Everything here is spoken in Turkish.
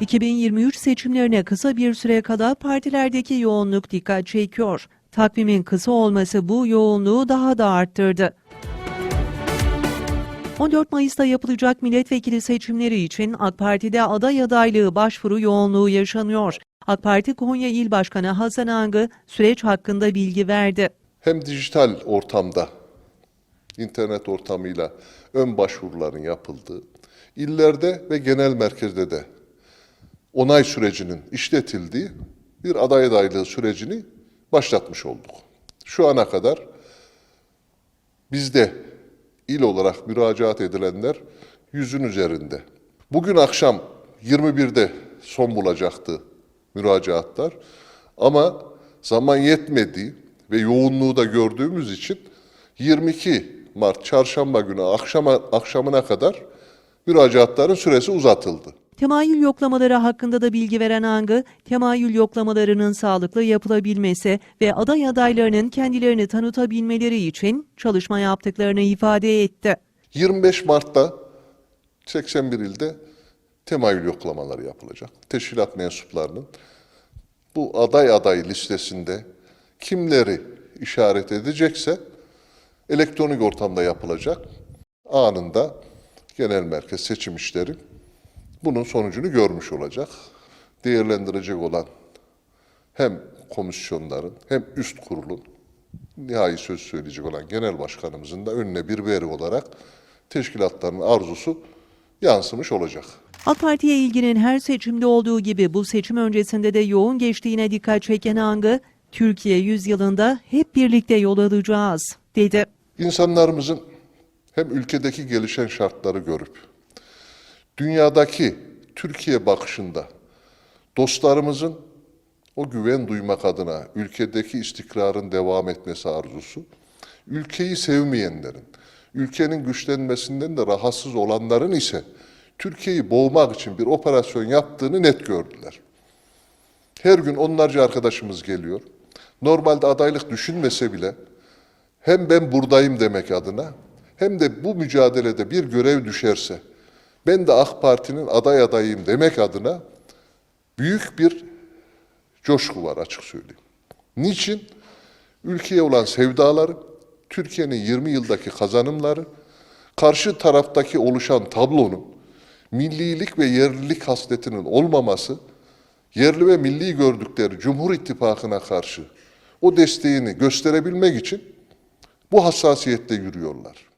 2023 seçimlerine kısa bir süre kala partilerdeki yoğunluk dikkat çekiyor. Takvimin kısa olması bu yoğunluğu daha da arttırdı. 14 Mayıs'ta yapılacak milletvekili seçimleri için AK Parti'de aday adaylığı başvuru yoğunluğu yaşanıyor. AK Parti Konya İl Başkanı Hasan Angı süreç hakkında bilgi verdi. hem dijital ortamda, internet ortamıyla ön başvuruların yapıldığı, illerde ve genel merkezde de onay sürecinin işletildiği bir aday adaylığı sürecini başlatmış olduk. Şu ana kadar bizde il olarak müracaat edilenler yüzün üzerinde. Bugün akşam 21'de son bulacaktı müracaatlar. Ama zaman yetmediği ve yoğunluğu da gördüğümüz için 22 Mart çarşamba günü akşama, akşamına kadar müracaatların süresi uzatıldı. Temayül yoklamaları hakkında da bilgi veren Angı, temayül yoklamalarının sağlıklı yapılabilmesi ve aday adaylarının kendilerini tanıtabilmeleri için çalışma yaptıklarını ifade etti. 25 Mart'ta 81 ilde temayül yoklamaları yapılacak. Teşkilat mensuplarının bu aday aday listesinde kimleri işaret edecekse elektronik ortamda yapılacak. Anında genel merkez seçim işleri bunun sonucunu görmüş olacak. Değerlendirecek olan hem komisyonların hem üst kurulun nihai söz söyleyecek olan genel başkanımızın da önüne bir veri olarak teşkilatların arzusu yansımış olacak. AK Parti'ye ilginin her seçimde olduğu gibi bu seçim öncesinde de yoğun geçtiğine dikkat çeken Angı, Türkiye yüzyılında hep birlikte yol alacağız, dedi. İnsanlarımızın hem ülkedeki gelişen şartları görüp dünyadaki Türkiye bakışında dostlarımızın o güven duymak adına ülkedeki istikrarın devam etmesi arzusu, ülkeyi sevmeyenlerin, ülkenin güçlenmesinden de rahatsız olanların ise Türkiye'yi boğmak için bir operasyon yaptığını net gördüler. Her gün onlarca arkadaşımız geliyor. Normalde adaylık düşünmese bile hem ben buradayım demek adına hem de bu mücadelede bir görev düşerse ben de AK Parti'nin aday adayıyım demek adına büyük bir coşku var açık söyleyeyim. Niçin? Ülkeye olan sevdaları, Türkiye'nin 20 yıldaki kazanımları, karşı taraftaki oluşan tablonun millilik ve yerlilik hasletinin olmaması, yerli ve milli gördükleri Cumhur İttifakı'na karşı o desteğini gösterebilmek için bu hassasiyette yürüyorlar.